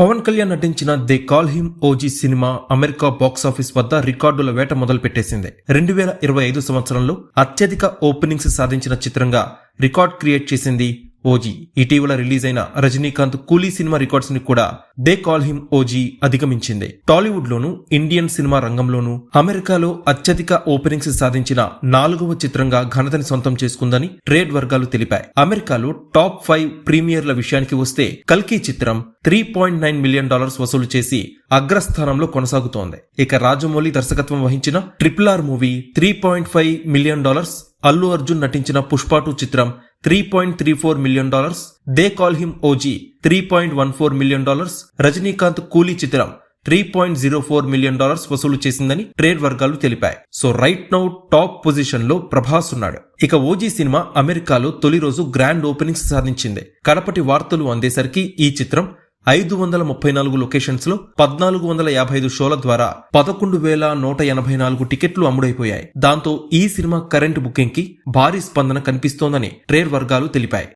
పవన్ కళ్యాణ్ నటించిన they call him O G cinema America box office వద్ద రికార్డుల వేట మొదలుపెట్టేసింది. రెండు వేల ఇరవై ఐదు సంవత్సరంలో అత్యధిక ఓపెనింగ్స్ సాధించిన చిత్రంగా రికార్డ్ క్రియేట్ చేసింది ఓజీ. ఇటీవల రిలీజ్ అయిన రజనీకాంత్ కూలీ సినిమా రికార్డ్స్ని కూడా దే కాల్ హిమ్ ఓజీ అధిగమించింది. టాలీవుడ్ లోను ఇండియన్ సినిమా రంగంలోనూ అమెరికాలో అత్యధిక ఓపెనింగ్స్ సాధించిన నాలుగవ చిత్రంగా ఘనతని సొంతం చేసుకుందని ట్రేడ్ వర్గాలు తెలిపాయి. అమెరికాలో టాప్ ఫైవ్ ప్రీమియర్ల విషయానికి వస్తే కల్కి చిత్రం three point nine million dollars వసూలు చేసి అగ్రస్థానంలో కొనసాగుతోంది. ఇక రాజమౌళి దర్శకత్వం వహించిన triple R movie three point five million dollars Allu Arjun నటించిన పుష్ప టూ చిత్రం three point three four million dollars they call him O G three point one four million dollars Rajinikanth Coolie చిత్రం three point zero four million dollars వసూలు చేసిందని trade వర్గాలు తెలిపాయి. So right now top పొజిషన్లో ప్రభాస్ ఉన్నాడు. ఇక OG cinema అమెరికాలో తొలి రోజు గ్రాండ్ ఓపెనింగ్స్ సాధించింది. కడపటి వార్తలు అందేసరికి ఈ చిత్రం ఐదు వందల ముప్పై నాలుగు లొకేషన్స్లో పద్నాలుగు వందల యాభై ఐదు షోల ద్వారా పదకొండు వేల నూట ఎనభై నాలుగు టికెట్లు అమ్ముడైపోయాయి. దాంతో ఈ సినిమా కరెంట్ బుకింగ్కి భారీ స్పందన కనిపిస్తోందని ట్రేడ్ వర్గాలు తెలిపాయి.